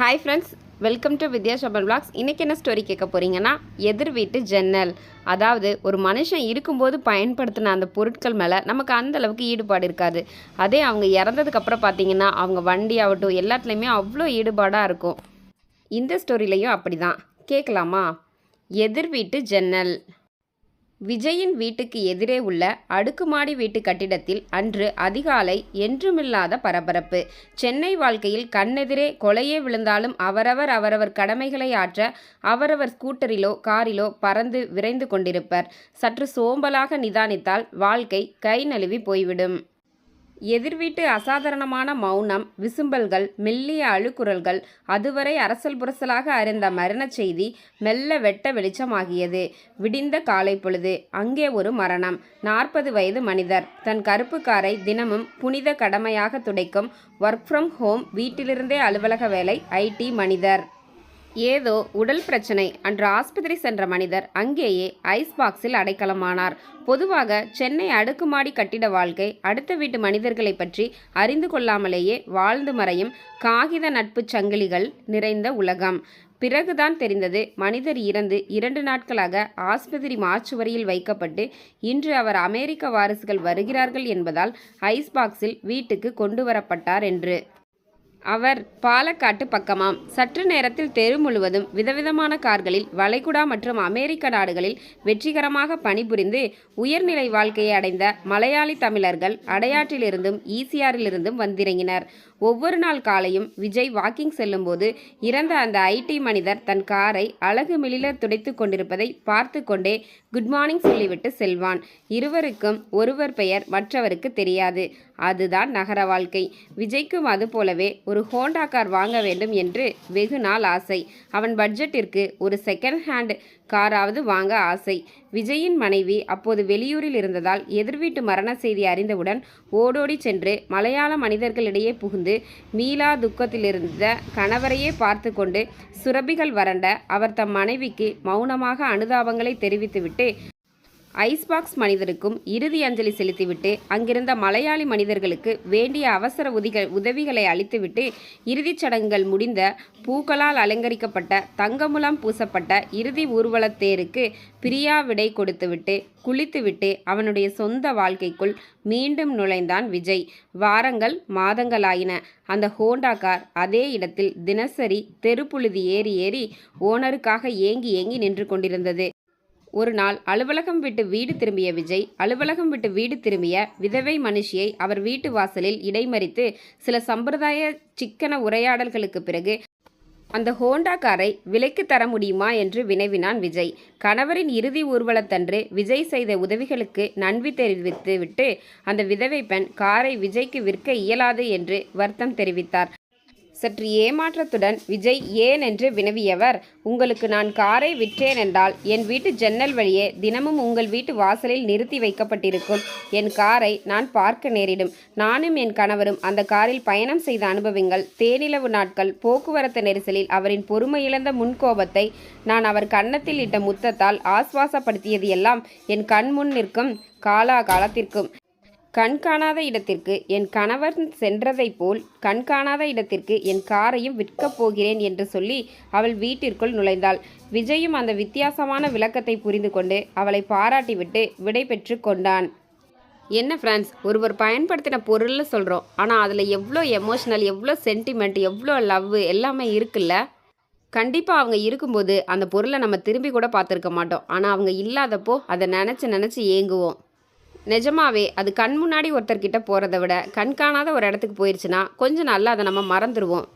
Hi friends welcome to Vidya Shoban blogs இன்றைக்கி என்ன story கேட்க போகிறீங்கன்னா எதிர் வீட்டு ஜன்னல். அதாவது ஒரு மனுஷன் இருக்கும்போது பயன்படுத்தின அந்த பொருட்கள் மேலே நமக்கு அந்த அளவுக்கு ஈடுபாடு இருக்காது. அதே அவங்க இறந்ததுக்கப்புறம் பார்த்தீங்கன்னா அவங்க வண்டி ஆகட்டும் எல்லாத்துலேயுமே அவ்வளோ ஈடுபாடாக இருக்கும். இந்த ஸ்டோரிலையும் அப்படி தான் கேட்கலாமா? எதிர் வீட்டு ஜன்னல். விஜயின் வீட்டுக்கு எதிரே உள்ள அடுக்குமாடி வீட்டு கட்டிடத்தில் அன்று அதிகாலை என்றுமில்லாத பரபரப்பு. சென்னை வாழ்க்கையில் கண்ணெதிரே கொலையே விழுந்தாலும் அவரவர் அவரவர் கடமைகளை ஆற்ற அவரவர் ஸ்கூட்டரிலோ காரிலோ பறந்து விரைந்து கொண்டிருப்பர். சற்று சோம்பலாக நிதானித்தால் வாழ்க்கை கை நழுவி போய்விடும். எதிர்வீட்டு அசாதாரணமான மௌனம் விசும்பல்கள் மெல்லிய அழுக்குரல்கள் அதுவரை அரசல் புரசலாக அறிந்த மரணச் செய்தி மெல்ல வெட்ட வெளிச்சமாகியது. விடிந்த காலை பொழுது அங்கே ஒரு மரணம். நாற்பது வயது மனிதர். தன் கருப்பு காரை தினமும் புனித கடமையாக துடைக்கும் ஒர்க் ஃப்ரம் ஹோம் வீட்டிலிருந்தே அலுவலக வேலை ஐடி மனிதர். ஏதோ உடல் பிரச்சனை அன்று ஆஸ்பத்திரி சென்ற மனிதர் அங்கேயே ஐஸ் பாக்ஸில் அடைக்கலமானார். பொதுவாக சென்னை அடுக்குமாடி கட்டிட வாழ்க்கை அடுத்த வீட்டு மனிதர்களை பற்றி அறிந்து கொள்ளாமலேயே வாழ்ந்து மறையும் காகித நட்புச் சங்கிலிகள் நிறைந்த உலகம். பிறகுதான் தெரிந்தது மனிதர் இறந்து இரண்டு நாட்களாக ஆஸ்பத்திரி மாச்சுவரியில் வைக்கப்பட்டு இன்று அவர் அமெரிக்க வாரிசுகள் வருகிறார்கள் என்பதால் ஐஸ் பாக்ஸில் வீட்டுக்கு கொண்டு வரப்பட்டார் என்று. அவர் பாலக்காட்டு பக்கமாம். சற்று நேரத்தில் தெரு முழுவதும் விதவிதமான கார்களில் வளைகுடா மற்றும் அமெரிக்க நாடுகளில் வெற்றிகரமாக பணிபுரிந்து உயர்நிலை வாழ்க்கையை அடைந்த மலையாளி தமிழர்கள் அடையாற்றிலிருந்தும் ஈசிஆரிலிருந்தும் வந்திறங்கினர். ஒவ்வொரு நாள் காலையும் விஜய் வாக்கிங் செல்லும்போது இறந்த அந்த ஐடி மனிதர் தன் காரை அழகு மிளிலர் துடைத்து கொண்டிருப்பதை பார்த்து கொண்டே குட் மார்னிங் சொல்லிவிட்டு செல்வான். இருவருக்கும் ஒருவர் பெயர் மற்றவருக்கு தெரியாது. அதுதான் நகர வாழ்க்கை. விஜய்க்கும் அது போலவே ஒரு ஹோண்டா கார் வாங்க வேண்டும் என்று வெகு நாள் ஆசை. அவன் பட்ஜெட்டிற்கு ஒரு செகண்ட் ஹேண்ட் காராவது வாங்க ஆசை. விஜயின் மனைவி அப்போது வெளியூரில் இருந்ததால் எதிர்வீட்டு மரண செய்தி அறிந்தவுடன் ஓடோடி சென்று மலையாள மனிதர்களிடையே புகுந்து மீளா துக்கத்திலிருந்த கணவரையே பார்த்து கொண்டு சுரபிகள் வறண்ட அவர் தம் மனைவிக்கு மௌனமாக அனுதாபங்களை தெரிவித்துவிட்டு ஐஸ்பாக்ஸ் மனிதருக்கும் இறுதி அஞ்சலி செலுத்திவிட்டு அங்கிருந்த மலையாளி மனிதர்களுக்கு வேண்டிய அவசர உதிகள் உதவிகளை அளித்துவிட்டு இறுதிச் சடங்குகள் முடிந்த பூக்களால் அலங்கரிக்கப்பட்ட தங்கமுலாம் பூசப்பட்ட இறுதி ஊர்வலத் தேருக்கு பிரியா விடை கொடுத்துவிட்டு குளித்துவிட்டு அவனுடைய சொந்த வாழ்க்கைக்குள் மீண்டும் நுழைந்தான் விஜய். வாரங்கள் மாதங்களாயின. அந்த ஹோண்டா கார் அதே இடத்தில் தினசரி தெருப்புழுதி ஏறி ஏறி ஓனருக்காக ஏங்கி ஏங்கி நின்று கொண்டிருந்தது. ஒரு நாள் அலுவலகம் விட்டு வீடு திரும்பிய விஜய் அலுவலகம் விட்டு வீடு திரும்பிய விதவை மனுஷியை அவர் வீட்டு வாசலில் இடைமறித்து சில சம்பிரதாய சிக்கன உரையாடல்களுக்கு பிறகு அந்த ஹோண்டா காரை விலைக்கு தர முடியுமா என்று வினவினான் விஜய். கணவரின் இறுதி ஊர்வலத்தன்று விஜய் செய்த உதவிகளுக்கு நன்றி தெரிவித்துவிட்டு அந்த விதவை பெண் காரை விஜய்க்கு விற்க இயலாது என்று வருத்தம் தெரிவித்தார். சற்று ஏமாற்றத்துடன் விஜய் ஏன் என்று வினவியவர். உங்களுக்கு நான் காரை விற்றேன் என்றால் என் வீட்டு ஜன்னல் வழியே தினமும் உங்கள் வீட்டு வாசலில் நிறுத்தி வைக்கப்பட்டிருக்கும். என் காரை நான் பார்க்க நேரிடும். நானும் என் கணவரும் அந்த காரில் பயணம் செய்த அனுபவங்கள் தேனிலவு நாட்கள் போக்குவரத்து நெரிசலில் அவரின் பொறுமையிழந்த முன்கோபத்தை நான் அவர் கன்னத்தில் இட்ட முத்தத்தால் ஆஸ்வாசப்படுத்தியது எல்லாம் என் கண் முன் நிற்கும் காலாகாலத்திற்கும். காணாத இடத்திற்கு என் கணவர் சென்றதைப் போல் கண் காணாத இடத்திற்கு என் காரையும் விற்கப் போகிறேன் என்று சொல்லி அவள் வீட்டிற்குள் நுழைந்தாள். விஜயும் அந்த வித்தியாசமான விளக்கத்தை புரிந்து கொண்டு அவளை பாராட்டிவிட்டு விடை பெற்று கொண்டான். என்ன ஃப்ரெண்ட்ஸ் ஒருவர் பயன்படுத்தின பொருள்னு சொல்கிறோம் ஆனால் அதில் எவ்வளோ எமோஷ்னல் எவ்வளோ சென்டிமெண்ட் எவ்வளோ லவ் எல்லாமே இருக்குல்ல? கண்டிப்பாக அவங்க இருக்கும்போது அந்த பொருளை நம்ம திரும்பி கூட பார்த்துருக்க மாட்டோம். ஆனால் அவங்க இல்லாதப்போ அதை நினச்சி நினச்சி ஏங்குவோம். நிஜமாவே அது கண் முன்னாடி ஒருத்தர்கிட்ட போகிறத விட கண் காணாத ஒரு இடத்துக்கு போயிடுச்சுன்னா கொஞ்சம் நல்லா அதை நம்ம மறந்துடுவோம்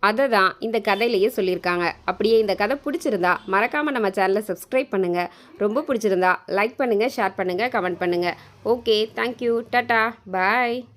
அதை தான் இந்த கதையிலேயே சொல்லியிருக்காங்க. அப்படியே இந்த கதை பிடிச்சிருந்தா மறக்காமல் நம்ம சேனலை சப்ஸ்கிரைப் பண்ணுங்கள் ரொம்ப பிடிச்சிருந்தா லைக் பண்ணுங்கள் ஷேர் பண்ணுங்கள் கமெண்ட் பண்ணுங்கள் ஓகே தேங்க்யூ டாட்டா பாய்